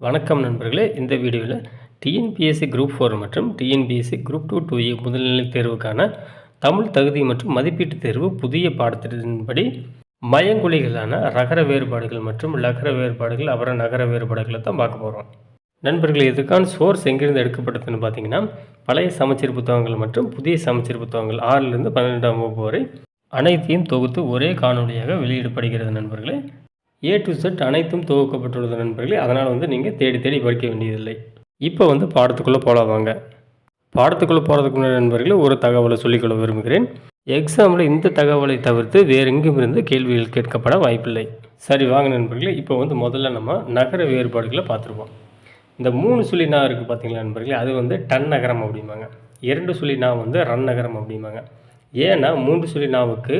வணக்கம் நண்பர்களே. இந்த வீடியோவில் டிஎன்பிஎஸ்சி குரூப் ஃபோர் மற்றும் TNPSC group two two A முதல்நிலை தேர்வுக்கான தமிழ் தகுதி மற்றும் மதிப்பீட்டு தேர்வு புதிய பாடத்திட்டத்தின்படி மயங்குழிகளான ரகர வேறுபாடுகள் மற்றும் லகர வேறுபாடுகள் அப்புறம் நகர வேறுபாடுகளை தான் பார்க்க போகிறோம் நண்பர்களே இதுக்கான சோர்ஸ் எங்கிருந்து எடுக்கப்பட்டதுன்னு பார்த்தீங்கன்னா பழைய சமச்சீர் புத்தகங்கள் மற்றும் புதிய சமச்சீர் புத்தகங்கள் ஆறிலிருந்து பன்னிரெண்டாம் வகுப்பு வரை அனைத்தையும் தொகுத்து ஒரே காணொளியாக வெளியிடப்படுகிறது நண்பர்களே. ஏ டு செட் அனைத்தும் தொகுக்கப்பட்டுள்ளது நண்பர்களே. அதனால் வந்து நீங்கள் தேடி தேடி படிக்க வேண்டியதில்லை. இப்போ வந்து பாடத்துக்குள்ளே போகலாம் வாங்க. பாடத்துக்குள்ளே போகிறதுக்கு முன்னாடி நண்பர்களே ஒரு தகவலை சொல்லிக்கொள்ள விரும்புகிறேன். எக்ஸாமில் இந்த தகவலை தவிர்த்து வேறு எங்கும் இருந்து கேள்விகள் கேட்கப்பட வாய்ப்பில்லை. சரி வாங்க நண்பர்களே. இப்போ வந்து முதல்ல நம்ம நகர வேறுபாடுகளை பார்த்துருவோம் இந்த மூணு சுழி நா இருக்குது பார்த்தீங்களா நண்பர்களே? அது வந்து டன் நகரம் அப்படிம்பாங்க. இரண்டு சுழி நா வந்து ரன் நகரம் அப்படிம்பாங்க. ஏன்னா மூன்று சொல்லி நாவுக்கு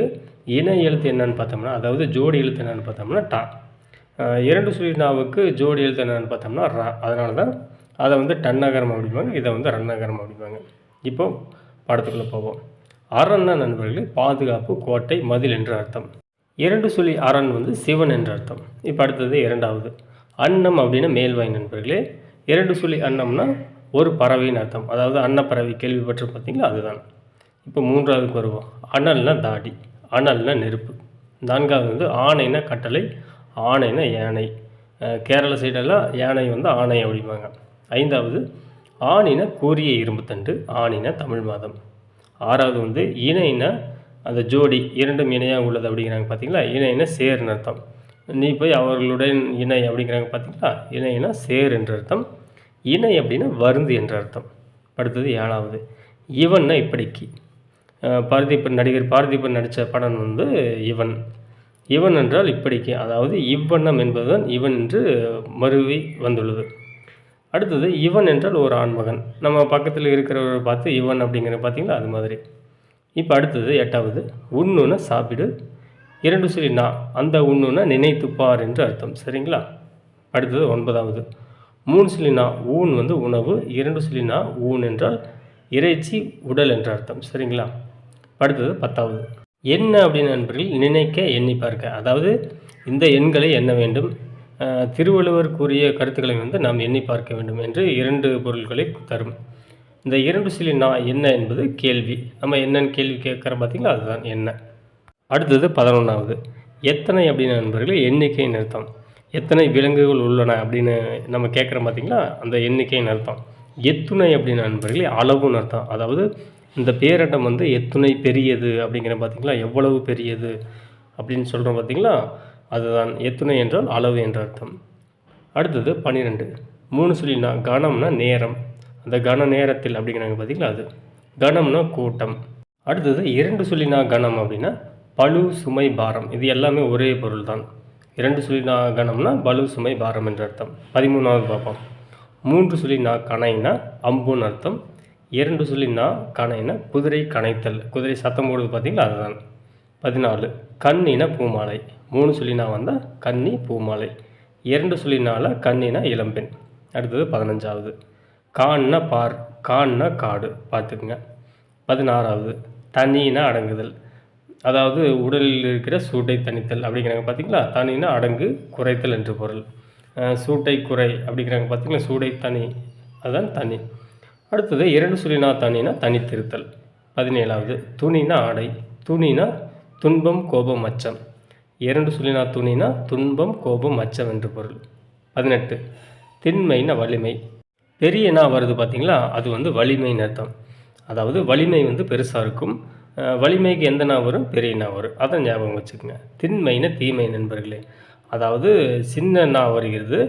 இணை எழுத்து என்னன்னு பார்த்தோம்னா அதாவது ஜோடி எழுத்து என்னன்னு பார்த்தோம்னா டா. இரண்டு சுழி நாவுக்கு ஜோடி எழுத்து என்னன்னு பார்த்தோம்னா ரா. அதனால தான் அதை வந்து டன்னகரம் அப்படிம்பாங்க இதை வந்து ரன்னகரம் அப்படிவாங்க அப்படிம்பாங்க. இப்போ படத்துக்குள்ளே போவோம். அரண்னா நண்பர்களே பாதுகாப்பு கோட்டை மதில் என்று அர்த்தம். இரண்டு சொல்லி அரண் வந்து சிவன் என்று அர்த்தம். இப்போ அடுத்தது இரண்டாவது. அன்னம் அப்படின்னா மேல்வாய் நண்பர்களே இரண்டு சொல்லி அன்னம்னா ஒரு பறவைன்னு அர்த்தம். அதாவது அன்னப்பறவை கேள்விப்பட்டு பார்த்தீங்களா அதுதான். இப்போ மூன்றாவதுக்கு வருவோம். அனல்னா தாடி அனல்னா நெருப்பு. நான்காவது வந்து ஆணைனா கட்டளை ஆணைனா யானை. கேரள சைடெல்லாம் யானை வந்து ஆணை அப்படிம்பாங்க. ஐந்தாவது ஆணின கூரிய இரும்புத்தண்டு ஆணின தமிழ் மாதம். ஆறாவது வந்து இணைனா அந்த ஜோடி இரண்டும் இணையாக உள்ளது அப்படிங்கிறாங்க பார்த்தீங்களா இணைனா சேர்னு அர்த்தம். நீ போய் அவர்களுடன் இணை அப்படிங்கிறாங்க பார்த்தீங்களா இணைனா சேர் என்ற அர்த்தம். இணை அப்படின்னா வருந்து என்ற அர்த்தம். அடுத்தது ஏழாவது இவன்னா இப்படிக்கு. பார்த்திபன் நடிகர் பார்த்திபன் நடித்த படம் வந்து இவன். இவன் என்றால் இப்படிக்கு அதாவது இவ்வண்ணம் என்பதுதான் இவன் என்று மருவி வந்துள்ளது. அடுத்தது இவன் என்றால் ஒரு ஆண்மகன். நம்ம பக்கத்தில் இருக்கிறவரை பார்த்து இவன் அப்படிங்கிற பார்த்திங்களா அது மாதிரி. இப்போ அடுத்தது எட்டாவது உண்ணுன சாப்பிடு இரண்டு சொல்லி நா அந்த உண்ணுன நினைத்துப்பார் என்று அர்த்தம். சரிங்களா? அடுத்தது ஒன்பதாவது மூணு சொல்லி நா ஊன் வந்து உணவு இரண்டு சொல்லி நா ஊன் என்றால் இறைச்சி உடல் என்ற அர்த்தம். சரிங்களா? அடுத்தது பத்தாவது. என்ன அப்படின்னு நண்பர்கள் நினைக்க எண்ணி பார்க்க. அதாவது இந்த எண்களை எண்ண வேண்டும். திருவள்ளுவர் கூறிய கருத்துக்களை வந்து நாம் எண்ணி பார்க்க வேண்டும் என்று இரண்டு பொருள்களை தரும். இந்த இரண்டு சிலி நான் என்ன என்பது கேள்வி. நம்ம என்னன்னு கேள்வி கேட்குற பார்த்தீங்களா? அதுதான் என்ன. அடுத்தது பதினொன்றாவது எத்தனை அப்படின்னு நண்பர்களே எண்ணிக்கையின் அர்த்தம் எத்தனை விலங்குகள் உள்ளன அப்படின்னு நம்ம கேட்குறோம் பார்த்திங்களா? அந்த எண்ணிக்கையின் அர்த்தம். எத்துணை அப்படின்னு நண்பர்களே அளவுன்னு அர்த்தம். அதாவது இந்த பேரண்டம் வந்து எத்துணை பெரியது அப்படிங்கிற பார்த்தீங்களா எவ்வளவு பெரியது அப்படின்னு சொல்கிறோம் பார்த்தீங்களா அதுதான் எத்துணை என்றால் அளவு என்ற அர்த்தம். அடுத்தது பன்னிரெண்டு மூணு சொல்லினா கணம்னா நேரம். அந்த கன நேரத்தில் அப்படிங்கிறாங்க பார்த்தீங்களா அது. கணம்னா கூட்டம். அடுத்தது இரண்டு சொல்லினா கணம் அப்படின்னா பளு சுமை பாரம். இது எல்லாமே ஒரே பொருள் தான் இரண்டு சொல்லினா கணம்னா பளு சுமை பாரம் என்ற அர்த்தம். பதிமூணாவது பார்ப்போம். மூன்று சொல்லினா கணைனா அம்புன்னு அர்த்தம். இரண்டு சொல்லினா கணைனா குதிரை கணைத்தல். குதிரை சத்தம் போடுறது பார்த்தீங்களா? அதுதான். பதினாலு. கண்ணினா பூமாலை. மூணு சொல்லினா வந்தால் கன்னி பூமாலை. இரண்டு சொல்லினால கண்ணினா இளம்பெண். அடுத்தது பதினஞ்சாவது. கான்னா பார் கான்னா காடு. பார்த்துக்குங்க. பதினாறாவது. தனினா அடங்குதல். அதாவது உடலில் இருக்கிற சூட்டை தனித்தல் அப்படிங்கிறாங்க பார்த்தீங்களா? தனினா அடங்கு குறைத்தல் என்று பொருள். சூட்டை குறை அப்படிங்கிறாங்க பார்த்தீங்களா? சூடை தனி. அதுதான் தனி. அடுத்தது இரண்டு சுழினா தனினா தனித்திருத்தல் பதினேழாவது துணினா ஆடை. துணினா துன்பம் கோபம் அச்சம். இரண்டு சுழினா துணினா துன்பம் கோபம் அச்சம் என்று பொருள். பதினெட்டு திண்மைனா வலிமை. பெரிய நா வருது பார்த்தீங்களா அது வந்து வலிமைன்னு அர்த்தம். அதாவது வலிமை வந்து பெருசாக இருக்கும். வலிமைக்கு எந்த நான் வரும்? பெரிய நான் வரும். அதை ஞாபகம் வச்சுக்கோங்க. திண்மைனா தீமை நண்பர்களே. அதாவது சின்ன நா வருகிறது.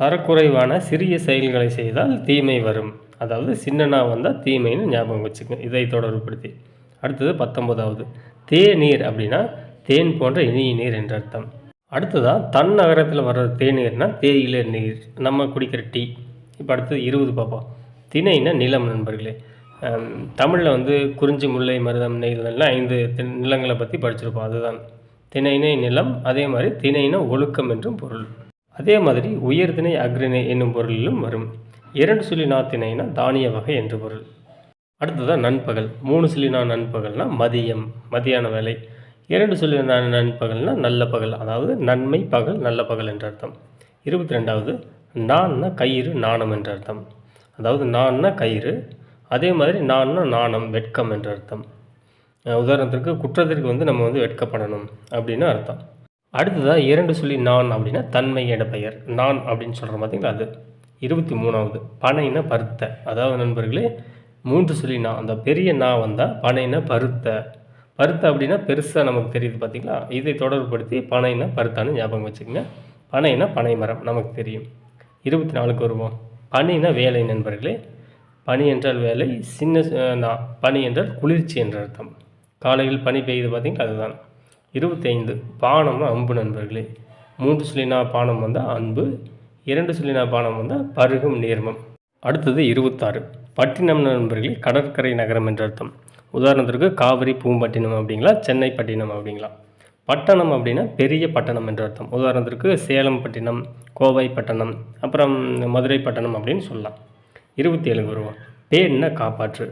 தரக்குறைவான சிறிய செயல்களை செய்தால் தீமை வரும். அதாவது சின்ன வந்தால் தீமைன்னு ஞாபகம் வச்சுக்கோங்க. இதை தொடர்புபடுத்தி. அடுத்தது பத்தொன்பதாவது. தேநீர் அப்படின்னா தேன் போன்ற இனிய நீர் என்ற அர்த்தம். அடுத்ததாக தன் நகரத்தில் வர்ற தேநீர்னா தேயிலை நீர். நம்ம குடிக்கிற டீ. இப்போ அடுத்தது இருபது பார்ப்போம் திணைனா நிலம் நண்பர்களே. தமிழில் வந்து குறிஞ்சி முல்லை மருதம் நெய்தல் ஐந்து நிலங்களை பற்றி படிச்சிருப்போம். அதுதான். திணைனை நிலம் அதே மாதிரி திணைனா ஒழுக்கம் என்றும் பொருள். அதே மாதிரி உயர்திணை அக்ரிணை என்னும் பொருளிலும் வரும். இரண்டு சொல்லி திணைனா தானிய வகை என்று பொருள். அடுத்ததாக நண்பகல். மூணு சுழினா நண்பகல்னால் மதியம் மதியான வேலை. இரண்டு சொல்லி நண்பகல்னால் நல்ல பகல் அதாவது நன்மை பகல் நல்ல பகல் என்ற அர்த்தம். இருபத்தி ரெண்டாவது நான்னா கயிறு நாணம் என்ற அர்த்தம். அதாவது நான்னா கயிறு அதே மாதிரி நான்னா நாணம் வெட்கம் என்ற அர்த்தம். உதாரணத்திற்கு குற்றத்திற்கு வந்து நம்ம வந்து வெட்கப்படணும் அப்படின்னு அர்த்தம். அடுத்ததாக இரண்டு சொல்லி நான் அப்படின்னா தன்மை என பெயர். நான் அப்படின்னு சொல்கிற பார்த்தீங்களா அது. இருபத்தி மூணாவது. பனைனா பருத்த. அதாவது நண்பர்களே மூன்று சொல்லி நான் அந்த பெரிய நான் வந்தால் பனைனா பருத்த. பருத்த அப்படின்னா பெருசாக நமக்கு தெரியுது பார்த்திங்களா இதை தொடர்புபடுத்தி பனைனா பருத்தான்னு ஞாபகம் வச்சுக்கோங்க. பனைனா பனை மரம் நமக்கு தெரியும். இருபத்தி நாலுக்கு வருவோம். பனினா வேலை நண்பர்களே பனி என்றால் வேலை சின்ன நான் பனி என்றால் குளிர்ச்சி என்ற அர்த்தம். காலையில் பனி பெய்யுது பார்த்திங்களா அதுதான். இருபத்தைந்து பானம் அம்பு நண்பர்களே. மூன்று சொல்லினா பானம் வந்தால் அன்பு இரண்டு சொல்லினா பானம் வந்தால் பருகும் நீர்மம். அடுத்தது இருபத்தாறு. பட்டினம் நண்பர்களே கடற்கரை நகரம் என்ற அர்த்தம். உதாரணத்திற்கு காவிரி பூம்பட்டினம் அப்படிங்களா சென்னை பட்டினம் அப்படிங்களா? பட்டணம் அப்படின்னா பெரிய பட்டணம் என்ற அர்த்தம். உதாரணத்திற்கு சேலம் பட்டினம் கோவை பட்டணம் அப்புறம் மதுரை பட்டணம் அப்படின்னு சொல்லலாம். இருபத்தி ஏழு வருவோம் பேன்னா காப்பாற்று?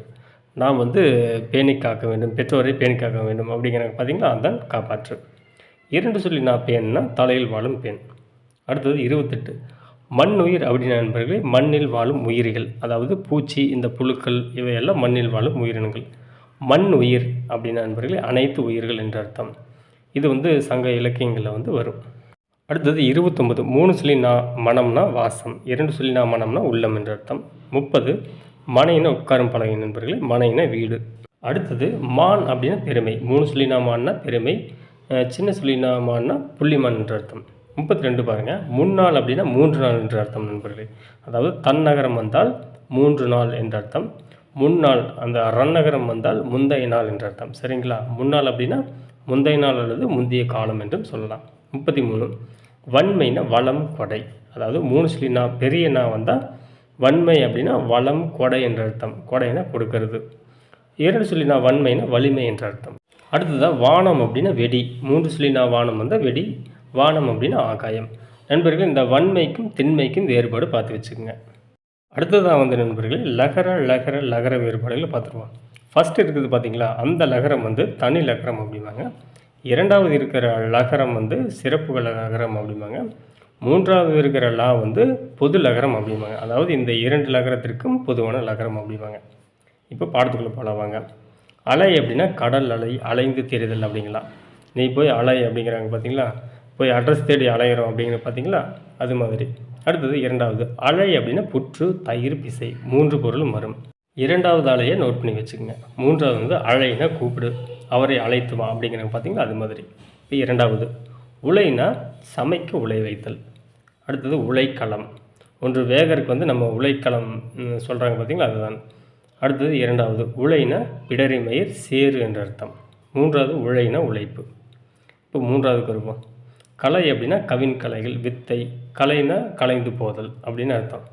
நாம் வந்து பேணி காக்க வேண்டும் பெற்றோரை பேணி காக்க வேண்டும் அப்படிங்கிற பார்த்திங்கன்னா அதான் காப்பாற்று. இரண்டு சொல்லி நான் பேன்னா தலையில் வாழும் பெண். அடுத்தது இருபத்தெட்டு. மண் உயிர் அப்படின்னா நண்பர்களே மண்ணில் வாழும் உயிரிகள். அதாவது பூச்சி இந்த புழுக்கள் இவையெல்லாம் மண்ணில் வாழும் உயிரினங்கள். மண் உயிர் அப்படின்னு நண்பர்களே அனைத்து உயிர்கள் என்ற அர்த்தம். இது வந்து சங்க இலக்கியங்களில் வந்து வரும். அடுத்தது இருபத்தொம்பது மூணு சொல்லி நா மனம்னா வாசம் இரண்டு சொல்லி நா மனம்னா உள்ளம் என்ற அர்த்தம். முப்பது மனையின உட்காரும் பழகை நண்பர்களே மனையின வீடு. அடுத்தது மான் அப்படின்னா பெருமை மூணு சொல்லி நான் மான்னா பெருமை சின்ன சொல்லி நான் மான்னா புள்ளிமான் என்ற அர்த்தம். முப்பத்தி ரெண்டு பாருங்கள் முன்னாள் அப்படின்னா மூன்று நாள் என்ற அர்த்தம் நண்பர்களே. அதாவது தன்னகரம் வந்தால் மூன்று நாள் என்ற அர்த்தம். முன்னாள் அந்த ரன்னகரம் வந்தால் முந்தைய நாள் என்ற அர்த்தம். சரிங்களா? முன்னாள் அப்படின்னா முந்தைய நாள் அல்லது முந்தைய காலம் என்றும் சொல்லலாம். முப்பத்தி மூணு வன்மைனா வளம் கொடை. அதாவது மூணு சிலினா பெரிய நா வந்தால் வன்மை அப்படின்னா வளம் கொடை என்ற அர்த்தம். கொடைனா கொடுக்கறது. இரண்டு சொல்லி நான் வன்மைனா வலிமை என்ற அர்த்தம். அடுத்ததாக வானம் அப்படின்னா வெடி. மூன்று சொல்லினா வானம் வந்தால் வெடி. வானம் அப்படின்னா ஆகாயம். நண்பர்கள் இந்த வன்மைக்கும் திண்மைக்கும் வேறுபாடு பார்த்து வச்சுக்கோங்க. அடுத்ததாக வந்து நண்பர்களே லகர லகர லகர வேறுபாடுகளை பார்த்துருவோம். ஃபஸ்ட் இருக்குது பார்த்தீங்களா அந்த லகரம் வந்து தனி லகரம் அப்படிம்பாங்க. இரண்டாவது இருக்கிற லகரம் வந்து சிறப்பு லகரம் அப்படிம்பாங்க. மூன்றாவது இருக்கிற லா வந்து பொது லகரம் அப்படிம்பாங்க. அதாவது இந்த இரண்டு லகரத்திற்கும் பொதுவான லகரம் அப்படிம்பாங்க. இப்போ பாடத்துக்குள்ளே போலவாங்க அலை அப்படின்னா கடல் அலை அலைந்து தெரிதல் அப்படிங்களா. நீ போய் அலை அப்படிங்கிறாங்க பார்த்தீங்களா போய் அட்ரஸ் தேடி அலையிறோம் அப்படிங்கிற பார்த்தீங்களா? அது மாதிரி. அடுத்தது இரண்டாவது. அலை அப்படின்னா புற்று தயிர் பிசை. மூன்று பொருளும் வரும் இரண்டாவது அலையை நோட் பண்ணி வச்சுக்கோங்க. மூன்றாவது வந்து அழைனா கூப்பிடு. அவரை அழைத்து வா அப்படிங்கிறாங்க பார்த்தீங்களா? அது மாதிரி. இப்போ இரண்டாவது. உலைனா சமைக்க உலை வைத்தல். அடுத்தது உலைக்களம். ஒன்று வேகருக்கு வந்து நம்ம உலைக்களம் சொல்கிறாங்க பார்த்தீங்களா? அதுதான். அடுத்தது இரண்டாவது. உழைனா பிடரி மயிர் என்ற அர்த்தம். மூன்றாவது உழைனா உழைப்பு. இப்போ மூன்றாவதுக்கு வருவோம். கலை அப்படின்னா கவின் கலைகள் வித்தை கலைனா கலைந்து போதல் அப்படின்னு அர்த்தம்.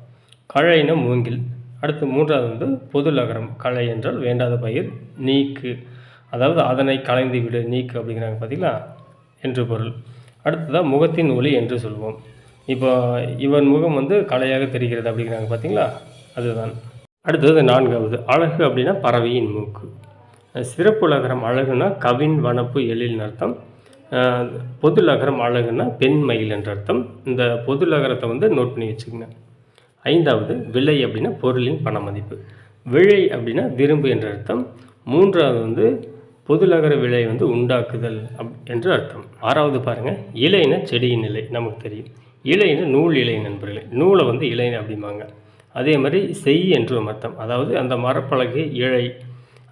கழைனா மூங்கில். அடுத்து மூன்றாவது வந்து பொது லகரம் களை என்றால் வேண்டாத பயிர் நீக்கு. அதாவது அதனை கலைந்து விடு நீக்கு அப்படிங்கிறாங்க பார்த்தீங்களா? என்று பொருள். அடுத்ததாக முகத்தின் ஒளி என்று சொல்வோம். இப்போ இவன் முகம் வந்து கலையாக தெரிகிறது அப்படிங்கிறாங்க பார்த்தீங்களா? அதுதான். அடுத்தது நான்காவது. அழகு அப்படின்னா பறவையின் மூக்கு. சிறப்பு லகரம் அழகுனா கவின் வனப்பு எழில் அர்த்தம் பொது லகரம் அழகுன்னா பெண் மயில் என்ற அர்த்தம். இந்த பொது லகரத்தை வந்து நோட் பண்ணி வச்சுக்கோங்க. ஐந்தாவது விலை அப்படின்னா பொருளின் பண மதிப்பு. விழை அப்படின்னா விரும்பு என்ற அர்த்தம். மூன்றாவது வந்து பொதுலகர விலை வந்து உண்டாக்குதல் அப் என்று அர்த்தம். ஆறாவது பாருங்கள் இலைனா செடியின் இலை நமக்கு தெரியும். இலைன்னு நூல் இலை நண்பர்களே. நூலை வந்து இலை அப்படிம்பாங்க. அதே மாதிரி செய் என்றும் அர்த்தம். அதாவது அந்த மரப்பலகை இழை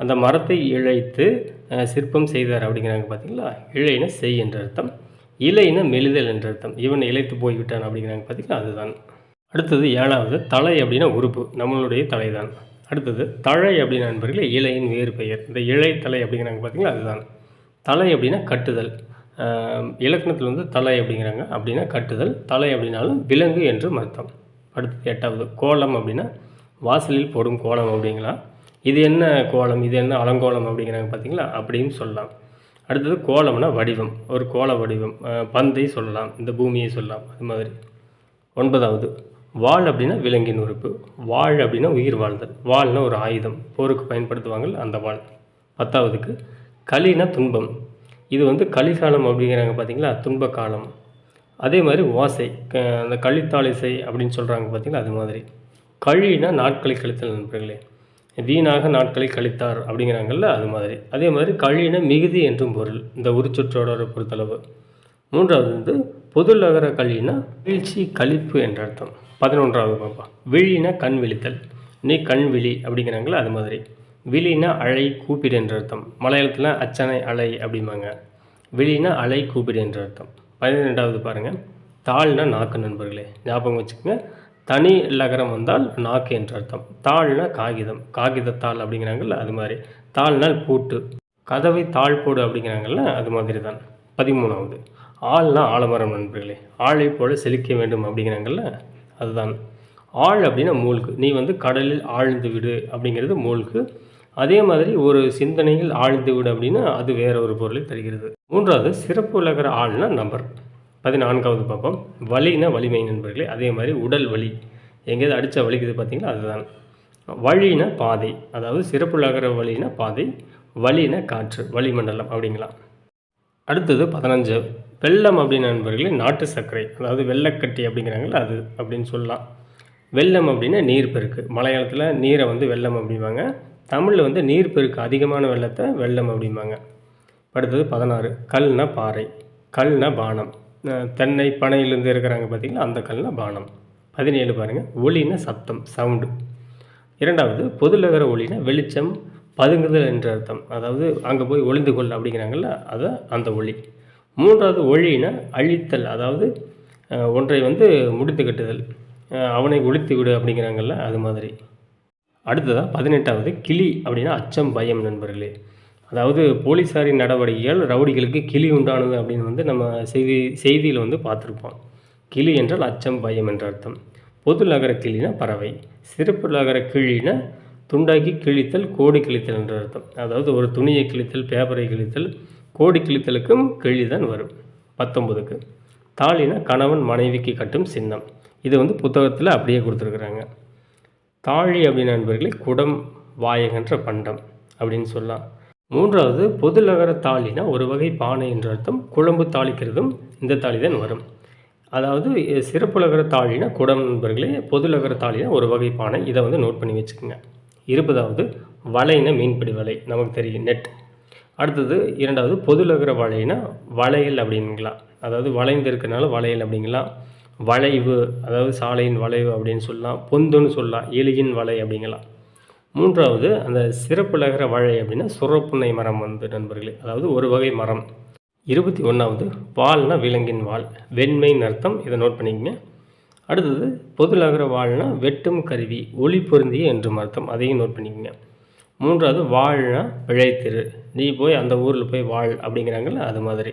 அந்த மரத்தை இழைத்து சிற்பம் செய்தார் அப்படிங்கிறாங்க பார்த்தீங்களா? இழைனா செய் என்ற அர்த்தம் இலைனா மெலிதல் என்ற அர்த்தம். இவன் இழைத்து போய்விட்டான் அப்படிங்கிறாங்க பார்த்தீங்களா? அதுதான். அடுத்தது ஏழாவது தலை அப்படின்னா உறுப்பு. நம்மளுடைய தலை தான் அடுத்தது தழை அப்படின்னா நண்பர்களே இலையின் வேறு பெயர். இந்த இலை தலை அப்படிங்கிறாங்க பார்த்தீங்களா? அதுதான். தலை அப்படின்னா கட்டுதல். இலக்கணத்தில் வந்து தலை அப்படிங்கிறாங்க. அப்படின்னா கட்டுதல். தலை அப்படின்னாலும் விலங்கு என்று அர்த்தம். அடுத்தது எட்டாவது கோலம் அப்படின்னா வாசலில் போடும் கோலம் அப்படிங்களா? இது என்ன கோலம் இது என்ன அலங்கோலம் அப்படிங்கிறாங்க பார்த்தீங்களா? அப்படின்னு சொல்லலாம். அடுத்தது கோலம்னா வடிவம். ஒரு கோல வடிவம். பந்தை சொல்லலாம். இந்த பூமியை சொல்லலாம். அது மாதிரி. ஒன்பதாவது. வாள் அப்படின்னா விலங்கின் உறுப்பு. வாழ் அப்படின்னா உயிர் வாழ்தல். வாழ்னா ஒரு ஆயுதம். போருக்கு பயன்படுத்துவாங்கள் அந்த வாழ் பத்தாவதுக்கு களினா துன்பம். இது வந்து கலிகாலம் அப்படிங்கிறாங்க பார்த்தீங்களா? துன்ப காலம் அதே மாதிரி ஓசை. க அந்த களித்தாளிசை அப்படின்னு சொல்கிறாங்க பார்த்தீங்களா? அது மாதிரி. கழினா நாட்களை கழித்தல் நண்பர்களே. வீணாக நாட்களை கழித்தார் அப்படிங்கிறாங்கல்ல அது மாதிரி. அதே மாதிரி கழின மிகுதி என்றும் பொருள் இந்த உரிச்சொற்றோட பொறுத்தளவு. மூன்றாவது வந்து பொது நகர கழினா வீழ்ச்சி கழிப்பு என்ற அர்த்தம். பதினொன்றாவது பாப்பா விழினா கண் விழித்தல். நீ கண் விழி அப்படிங்கிறாங்களா அது மாதிரி. விழினா அழை கூப்பிடு என்ற அர்த்தம். மலையாளத்தில் அச்சனை அலை அப்படிம்பாங்க. விழினா அலை கூப்பிடு என்ற அர்த்தம். பன்னிரெண்டாவது பாருங்கள் தாள்னா நாக்கு நண்பர்களே ஞாபகம் வச்சுக்கோங்க. தனி லகரம் வந்தால் நாக்கு என்று அர்த்தம். தாள்னா காகிதம். காகிதத்தாள் அப்படிங்கிறாங்கல்ல அது மாதிரி. தாள்னால் பூட்டு. கதவை தாழ் போடு அப்படிங்கிறாங்கல்ல அது மாதிரி தான் பதிமூணாவது. ஆள்னா ஆலமரம் நண்பர்களே. ஆளை போல செழிக்க வேண்டும் அப்படிங்கிறாங்கல்ல அதுதான். ஆள் அப்படின்னா மூழ்கு. நீ வந்து கடலில் ஆழ்ந்து விடு அப்படிங்கிறது மூழ்கு. அதே மாதிரி ஒரு சிந்தனையில் ஆழ்ந்து விடு அப்படின்னா அது வேற ஒரு பொருளை தருகிறது. மூன்றாவது சிறப்பு உலகிற ஆள்னா நபர். பதினான்காவது பார்ப்போம் வலினா வலிமை நண்பர்களே அதே மாதிரி உடல் வலி. எங்கேயாவது அடித்தா வலிக்குது பார்த்தீங்களா? அதுதான். வழினா பாதை. அதாவது சிறப்புள்ளாகிற வழினா பாதை வழினா காற்று வளிமண்டலம் அப்படிங்களாம் அடுத்தது பதினஞ்சு. வெள்ளம் அப்படின்னு நண்பர்களே நாட்டு சர்க்கரை. அதாவது வெள்ளக்கட்டி அப்படிங்கிறாங்களா அது அப்படின்னு சொல்லலாம். வெள்ளம் அப்படின்னா நீர்பெருக்கு மலையாளத்தில் நீரை வந்து வெள்ளம் அப்படிம்பாங்க. தமிழில் வந்து நீர்பெருக்கு அதிகமான வெள்ளத்தை வெள்ளம் அப்படிம்பாங்க. அடுத்தது பதினாறு. கல்னா பாறை. கல்னா பானம். தென்னை பனையிலேருந்து இருக்கிறாங்க பார்த்திங்கன்னா அந்த கல்னா பானம். பதினேழு பாருங்கள் ஒளினா சப்தம் சவுண்டு. இரண்டாவது பொதுநகர ஒளினா வெளிச்சம் பதுங்குதல் என்ற அர்த்தம். அதாவது அங்கே போய் ஒளிந்து கொள் அப்படிங்கிறாங்கல்ல அதை அந்த ஒளி. மூன்றாவது ஒளினா அழித்தல். அதாவது ஒன்றை வந்து முடித்து கட்டுதல். அவனை ஒழித்து விடு அப்படிங்கிறாங்கல்ல அது மாதிரி. அடுத்ததாக பதினெட்டாவது கிளி அப்படின்னா அச்சம் பயம் நண்பர்களே. அதாவது போலீஸாரின் நடவடிக்கைகள் ரவுடிகளுக்கு கிளி உண்டானது அப்படின்னு வந்து நம்ம செய்தி செய்தியில் வந்து பார்த்துருப்போம். கிளி என்றால் அச்சம் பயம் என்ற அர்த்தம். பொது நகர கிளினா பறவை சிறப்பு நகர கிழினா துண்டாக்கி கிழித்தல் கோடி கிழித்தல் என்ற அர்த்தம். அதாவது ஒரு துணியை கிழித்தல் பேப்பரை கிழித்தல் கோடி கிழித்தலுக்கும் கிழி தான் வரும். பத்தொம்பதுக்கு தாலினா கணவன் மனைவிக்கு கட்டும் சின்னம். இது வந்து புத்தகத்தில் அப்படியே கொடுத்துருக்குறாங்க. தாழி அப்படின்னு நண்பர்களே குடம் வாயகன்ற பண்டம் அப்படின்னு சொல்லலாம். மூன்றாவது பொது நகர தாலினா ஒரு வகை பானை என்ற அர்த்தம் குழம்பு தாளிக்கிறதும் இந்த தாலி தான் வரும். அதாவது சிறப்புலகர தாளினா குடம் நண்பர்களே பொதுலகர தாழினா ஒரு வகை பானை. இதை வந்து நோட் பண்ணி வச்சுக்கோங்க. இருபதாவது வலைனா மீன்பிடி வலை. நமக்கு தெரியும் நெட் அடுத்தது இரண்டாவது பொதுலகர வலைனா வளையல் அப்படிங்களா அதாவது வளைந்து இருக்கிறனால வளையல் அப்படிங்களா. வளைவு அதாவது சாலையின் வளைவு அப்படின்னு சொல்லலாம். பொந்துன்னு சொல்லலாம். எலியின் வலை அப்படிங்கலாம் மூன்றாவது அந்த சிறப்பு லகர வாழை அப்படின்னா சுரப்புன்னை மரம் வந்து நண்பர்களே அதாவது ஒரு வகை மரம். இருபத்தி ஒன்றாவது வால்னா விலங்கின் வால் வெண்மைன்னு அர்த்தம் இதை நோட் பண்ணிக்கங்க. அடுத்தது பொது லகர வாள்னா வெட்டும் கருவி ஒளி பொருந்திய என்றும் அர்த்தம் அதையும் நோட் பண்ணிக்கங்க. மூன்றாவது வாழ்னா பிழைத்திரு நீ போய் அந்த ஊரில் போய் வாழ் அப்படிங்கிறாங்கல்ல அது மாதிரி.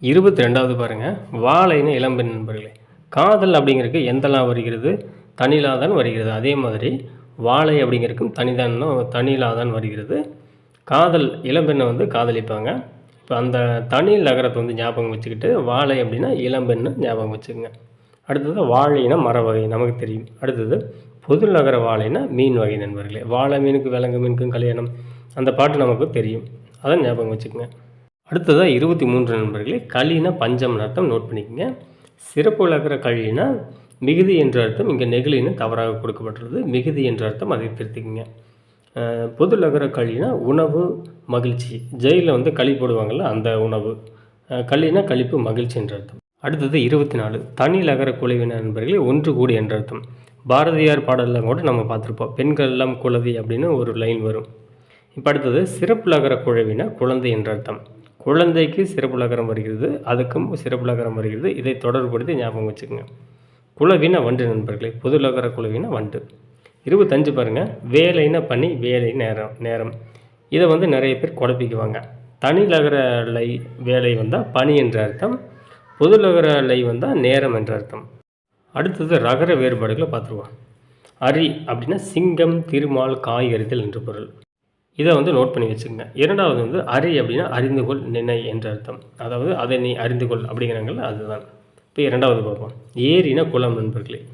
இருபத்தி ரெண்டாவது பாருங்கள் வாழைன்னு இளம்பெண் நண்பர்களே காதல் அப்படிங்கிறதுக்கு எந்தெல்லாம் வருகிறது? தனிலாதான் வருகிறது அதே மாதிரி வாழை அப்படிங்கிறதுக்கும் தனியிலாக தனிலாதான் வருகிறது. காதல் இளம்பெண்ணை வந்து காதலிப்பாங்க. இப்போ அந்த தனி நகரத்தை வந்து ஞாபகம் வச்சுக்கிட்டு வாழை அப்படின்னா இளம்பெண்ணு ஞாபகம் வச்சுக்கோங்க. அடுத்தது வாழைனா மர வகை நமக்கு தெரியும். அடுத்தது பொது நகர வாழைனா மீன் வகை நண்பர்களே. வாழை மீனுக்கு விலங்கு மீனுக்கும் கல்யாணம். அந்த பாட்டு நமக்கு தெரியும். அதை ஞாபகம் வச்சுக்கோங்க. அடுத்ததாக இருபத்தி மூன்று நண்பர்களே களினா பஞ்சம் அர்த்தம் நோட் பண்ணிக்கோங்க. சிறப்பு விளக்குற கழினா மிகுதி என்ற அர்த்தம் இங்கே நெகிழின்னு தவறாக கொடுக்கப்பட்டுள்ளது. மிகுதி என்ற அர்த்தம் அதை திருத்திக்கங்க. பொது நகர களினா உணவு மகிழ்ச்சி. ஜெயிலில் வந்து களி போடுவாங்கள்ல அந்த உணவு. களினா கழிப்பு மகிழ்ச்சி என்ற அர்த்தம். அடுத்தது இருபத்தி நாலு தனி நகர குழுவினர் நண்பர்களே ஒன்று கூடி என்ற அர்த்தம். பாரதியார் பாடலாம் கூட நம்ம பார்த்துருப்போம். பெண்கள் எல்லாம் குழவி அப்படின்னு ஒரு லைன் வரும். இப்போ அடுத்தது சிறப்பு நகர குழவினா குழந்தை என்ற அர்த்தம். குழந்தைக்கு சிறப்பு நகரம் வருகிறது அதுக்கும் சிறப்பு நகரம் வருகிறது. இதை தொடர்புபடுத்தி ஞாபகம் வச்சுக்கோங்க. குழவினா வண்டு நண்பர்களே பொதுலகர நகர வண்டு. இருபத்தஞ்சு பாருங்கள் வேலைனா பனி வேலை நேரம் நேரம். இதை வந்து நிறைய பேர் குழப்பிக்குவாங்க. தனிநகர லை வேலை வந்தால் பனி என்ற அர்த்தம் பொது லை வந்தால் நேரம் என்ற அர்த்தம். அடுத்தது ரகர வேறுபாடுகளை பார்த்துருவோம். அரி அப்படின்னா சிங்கம் திருமால் காய் எறிதல் என்று பொருள். இதை வந்து நோட் பண்ணி வச்சுக்கோங்க. இரண்டாவது வந்து அரி அப்படின்னா அறிந்து கொள் நினை என்ற அர்த்தம். அதாவது அதை நீ அறிந்து கொள் அப்படிங்கிறாங்கல்ல அதுதான். இப்போ இரண்டாவது பார்ப்போம். ஏரினா குளம் நண்பர்களே.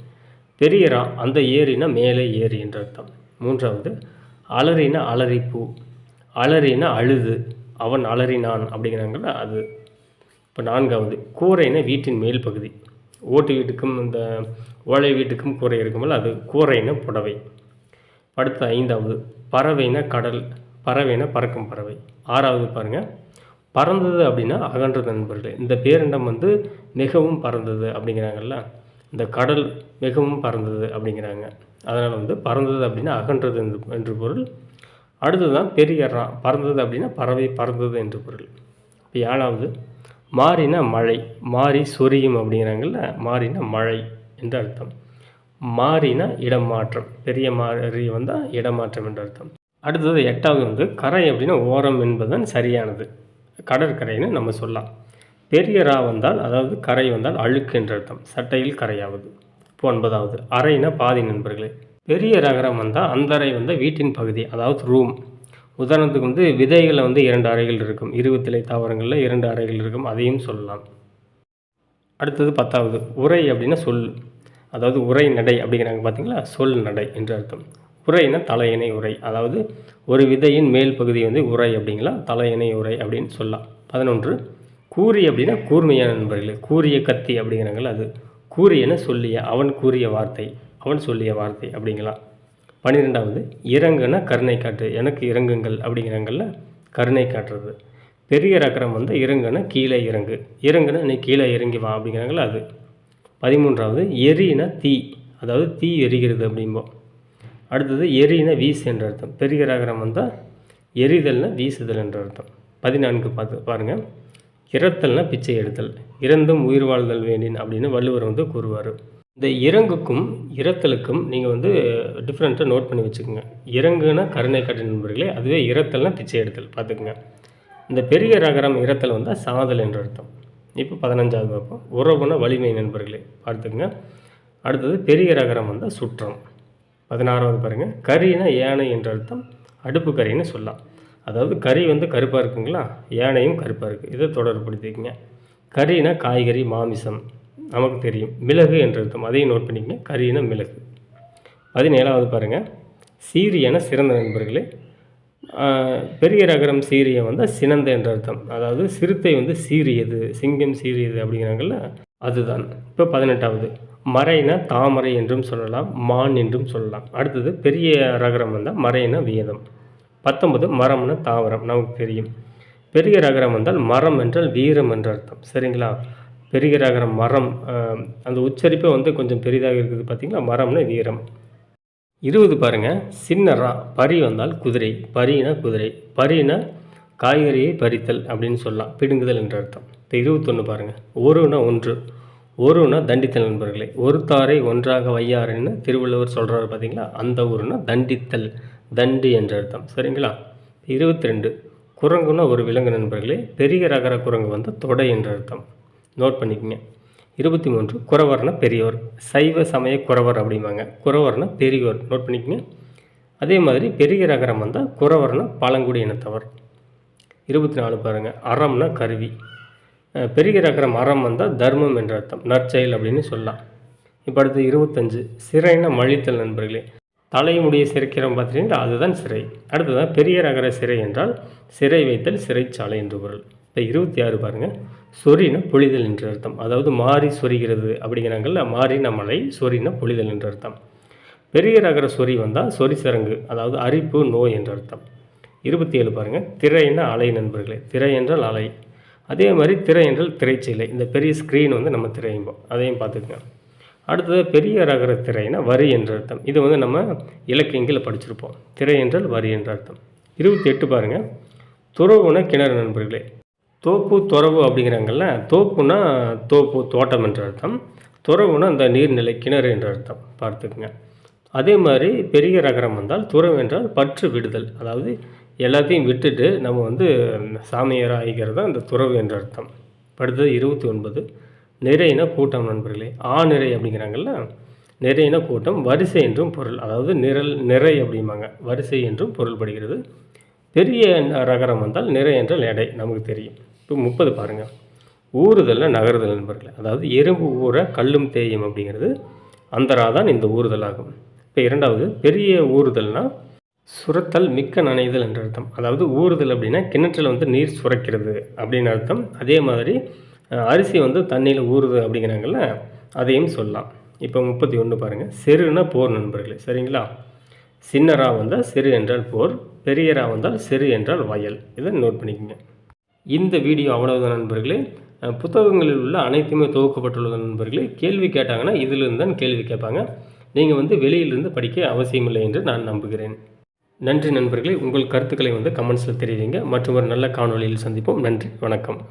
பெரியரா அந்த ஏரினா மேலே ஏரி என்ற அர்த்தம். மூன்றாவது அலறினா அலறிப்பூ. அலறினா அழுது. அவன் அலறினான் அப்படிங்கிறாங்கல்ல அது. இப்போ நான்காவது கூரைனா வீட்டின் மேல் பகுதி. ஓட்டு வீட்டுக்கும் இந்த ஓலை வீட்டுக்கும் கூரை இருக்கும்போது அது கூரைனா புடவை. அடுத்து ஐந்தாவது பறவைனா கடல் பறவைனா பறக்கும் பறவை. ஆறாவது பாருங்கள் பறந்தது அப்படின்னா அகன்றது நண்பர்களே. இந்த பேரிண்டம் வந்து மிகவும் பறந்தது அப்படிங்கிறாங்கல்ல? இந்த கடல் மிகவும் பறந்தது அப்படிங்கிறாங்க. அதனால் வந்து பறந்தது அப்படின்னா அகன்றது என்று என்று பொருள். அடுத்தது தான் பெரியறா பறந்தது அப்படின்னா பறவை பறந்தது என்று பொருள். இப்போ ஏழாவது மாறினா மழை மாறி சொரியும் அப்படிங்கிறாங்கல்ல? மாறினா மழை என்று அர்த்தம். மாறினா இடம் மாற்றம் பெரிய மாறி வந்தால் இடமாற்றம் என்று அர்த்தம். அடுத்தது எட்டாவது வந்து கரை அப்படின்னா ஓரம் என்பதுதான் சரியானது. கடற்கரைன்னு நம்ம சொல்லலாம். பெரிய ரா வந்தால் அதாவது கரை வந்தால் அழுக்கு என்ற அர்த்தம். சட்டையில் கரையாவது. இப்போ ஒன்பதாவது. அறைனா பாதி நண்பர்களே. பெரிய ரகரம் வந்தால் அந்த அறை வந்து வீட்டின் பகுதி அதாவது ரூம் உதாரணத்துக்கு வந்து விதைகளில் வந்து இரண்டு அறைகள் இருக்கும். இருபத்திலை தாவரங்களில் இரண்டு அறைகள் இருக்கும். அதையும் சொல்லலாம். அடுத்தது பத்தாவது. உரை அப்படின்னா சொல். அதாவது உரை நடை அப்படிங்கிறாங்க. பார்த்தீங்களா? சொல் நடை என்று அர்த்தம். உரைனா தலையணை உரை. அதாவது ஒரு விதையின் மேல் பகுதி வந்து உரை அப்படிங்களா? தலையணை உரை அப்படின்னு சொல்லலாம். பதினொன்று கூறி அப்படின்னா கூர்மையான நண்பர்களே. கூறிய கத்தி அப்படிங்கிறாங்களா அது. கூறியன சொல்லிய அவன் கூறிய வார்த்தை அவன் சொல்லிய வார்த்தை அப்படிங்களா? பன்னிரெண்டாவது இறங்குனா கருணை காட்டு எனக்கு இறங்குங்கள் அப்படிங்கிறாங்கல்ல கருணை காட்டுறது. பெரிய ரக்கரம் வந்து இறங்குனா கீழே இறங்கு. இறங்குனா நீ கீழே இறங்கி வா அப்படிங்கிறாங்களா அது. பதிமூன்றாவது எரினா தீ. அதாவது தீ எரிகிறது அப்படிம்போம். அடுத்தது எரினா வீசு என்ற அர்த்தம். பெரிய ரகரம் வந்தால் எரிதல்னா வீசுதல் என்ற அர்த்தம். பதினான்கு பார்த்து பாருங்கள் இறத்தல்னா பிச்சை எடுத்தல். இறந்தும் உயிர் வாழ்தல் வேண்டின் அப்படின்னு வள்ளுவர் வந்து கூறுவார். இந்த இறங்குக்கும் இறத்தலுக்கும் நீங்கள் வந்து டிஃப்ரெண்ட்டாக நோட் பண்ணி வச்சுக்கோங்க. இறங்குனா கருணை காட்டு நண்பர்களே அதுவே இறத்தல்னா பிச்சை எடுத்தல். பார்த்துக்குங்க. இந்த பெரிய ரகரம் இறத்தல் வந்தால் சாதல் என்ற அர்த்தம். இப்போ பதினஞ்சாவது பார்ப்போம். உறவுனா வலிமை நண்பர்களே பார்த்துக்குங்க. அடுத்தது பெரிய ரகரம் வந்தால் சுற்றம். பதினாறாவது பாருங்கள் கரினா யானை என்ற அர்த்தம் அடுப்பு கறின்னு சொல்லலாம். அதாவது கறி வந்து கருப்பாக இருக்குங்களா? யானையும் கருப்பாக இருக்குது இதை தொடர்புபடுத்திக்கங்க. கறினா காய்கறி மாமிசம். நமக்கு தெரியும். மிளகு என்ற அர்த்தம். அதையும் நோட் பண்ணிக்கங்க. கறினா மிளகு. பதினேழாவது பாருங்கள் சீரியன சிறந்த நண்பர்களே பெரிய ரகரம் சீரியன் வந்து சினந்த என்ற அர்த்தம். அதாவது சிறுத்தை வந்து சீரியது சிங்கம் சீரியது அப்படிங்கிறாங்கல்ல அதுதான். இப்போ பதினெட்டாவது. மறைனா தாமரை என்றும் சொல்லலாம் மான் என்றும் சொல்லலாம். அடுத்தது பெரிய ரகரம் வந்தால் மறைனா வேதம் பத்தொன்பது மரம்னா தாவரம் நமக்கு தெரியும். பெரிய ரகரம் வந்தால் மரம் என்றால் வீரம் என்ற அர்த்தம். சரிங்களா? பெரிய ரகரம் மரம் அந்த உச்சரிப்பே வந்து கொஞ்சம் பெரிதாக இருக்குது பார்த்திங்களா மரம்னா வீரம். இருபது பாருங்கள் சின்ன ரா பரி வந்தால் குதிரை பரினா குதிரை. பரினா காய்கறியை பறித்தல் அப்படின்னு சொல்லலாம். பிடுங்குதல் என்ற அர்த்தம். இப்போ இருபத்தொன்று பாருங்கள் ஒருனா ஒன்று. ஒருனா தண்டித்தல் நண்பர்களே ஒரு தாரை ஒன்றாக வையாருன்னு திருவள்ளுவர் சொல்கிறாரு பார்த்தீங்களா அந்த ஊருனா தண்டித்தல் தண்டு என்ற அர்த்தம். சரிங்களா? இருபத்தி ரெண்டு குரங்குனா ஒரு விலங்கு நண்பர்களே பெரிய ரகர குரங்கு வந்து தொடை என்ற அர்த்தம். நோட் பண்ணிக்கங்க. இருபத்தி மூன்று குறவர்னா பெரியவர் சைவ சமய குறவர் அப்படிம்பாங்க. குறவர்னா பெரியவர் நோட் பண்ணிக்கோங்க. அதே மாதிரி பெரிய ரகரம் வந்தால் குறவர்னா பழங்குடி இனத்தவர். இருபத்தி நாலு பாருங்கள் அறம்னா கருவி. அஹ் மரம் வந்தால் தர்மம் என்ற அர்த்தம். நற்செயல் அப்படின்னு சொல்லலாம். இப்போ அடுத்து இருபத்தஞ்சு. சிறைன மழித்தல் நண்பர்களே தலைமுடியை சிறைக்கிறோம் பார்த்தீங்கன்னா அதுதான் சிறை. அடுத்ததான் பெரிய ரகர சிறை என்றால் சிறை வைத்தல் சிறைச்சாலை என்று பொருள். இப்போ இருபத்தி ஆறு பாருங்கள் சொறினா பொழிதல் என்று அர்த்தம். அதாவது மாறி சொரிகிறது அப்படிங்கிறாங்கல்ல மாறின மழை சொறினா பொழிதல் என்று அர்த்தம். பெரிய ரகர சொறி வந்தால் சொறி சரங்கு அதாவது அரிப்பு நோய் என்று அர்த்தம். இருபத்தி ஏழு பாருங்கள் திரைன்னா அலை நண்பர்களே திரை என்றால் அலை. அதே மாதிரி திரை என்றால் திரைச்சீலை. இந்த பெரிய ஸ்க்ரீன் வந்து நம்ம திரையும்போம் அதையும் பார்த்துக்கோங்க. அடுத்தது பெரிய ரகர திரைனா வரி என்ற அர்த்தம். இது வந்து நம்ம இலக்கியங்களில் படிச்சிருப்போம். திரை என்றால் வரி என்ற அர்த்தம். இருபத்தி எட்டு பாருங்கள் துறவுன கிணறு நண்பர்களே. தோப்பு துறவு அப்படிங்கிறாங்கல்ல தோப்புனா தோப்பு தோட்டம் என்ற அர்த்தம். துறவுனா அந்த நீர்நிலை கிணறு என்ற அர்த்தம். பார்த்துக்குங்க. அதே மாதிரி பெரிய ரகரம் வந்தால் துறவு என்றால் பற்று விடுதல். அதாவது எல்லாத்தையும் விட்டுட்டு நம்ம வந்து சாமியாராக ஆகிக்கிறது தான் இந்த துறவு என்ற அர்த்தம். அடுத்தது இருபத்தி ஒன்பது நிறையின கூட்டம் நண்பர்களே. ஆ நிறை அப்படிங்கிறாங்கல்ல? நிறையின கூட்டம் வரிசை என்றும் பொருள். அதாவது நிரல் நிறை அப்படிம்பாங்க. வரிசை என்றும் பொருள்படுகிறது. பெரிய ரகரம் வந்தால் நிறை என்றால் எடை நமக்கு தெரியும். இப்போ முப்பது பாருங்கள் ஊறுதலில் நகருதல் நண்பர்களே. அதாவது எறும்பு ஊற கல்லும் தேயும் அப்படிங்கிறது அந்தரா தான் இந்த ஊறுதல் ஆகும் இப்போ இரண்டாவது பெரிய ஊறுதல்னால் சுரத்தல் மிக்க நனைதல் என்ற அர்த்தம். அதாவது ஊறுதல் அப்படின்னா கிணற்றில் வந்து நீர் சுரக்கிறது அப்படின்னு அர்த்தம். அதே மாதிரி அரிசி வந்து தண்ணியில் ஊறுது அப்படிங்கிறாங்கல்ல அதையும் சொல்லலாம். இப்போ முப்பத்தி ஒன்று பாருங்கள் செருனா போர் நண்பர்களே சரிங்களா? சின்னரா வந்தால் சிறு என்றால் போர் பெரியரா வந்தால் சிறு என்றால் வயல். இதை நோட் பண்ணிக்கோங்க. இந்த வீடியோ அவ்வளவுதான் நண்பர்களே. புத்தகங்களில் உள்ள அனைத்துமே தொகுக்கப்பட்டுள்ள நண்பர்களே. கேள்வி கேட்டாங்கன்னா இதிலிருந்து தான் கேள்வி கேட்பாங்க. நீங்கள் வந்து வெளியிலிருந்து படிக்க அவசியமில்லை என்று நான் நம்புகிறேன். நன்றி நண்பர்களே. உங்கள் கருத்துக்களை வந்து கமெண்ட்ஸில் தெரிவிங்க. மற்றும் ஒரு நல்ல காணொளியில் சந்திப்போம். நன்றி. வணக்கம்.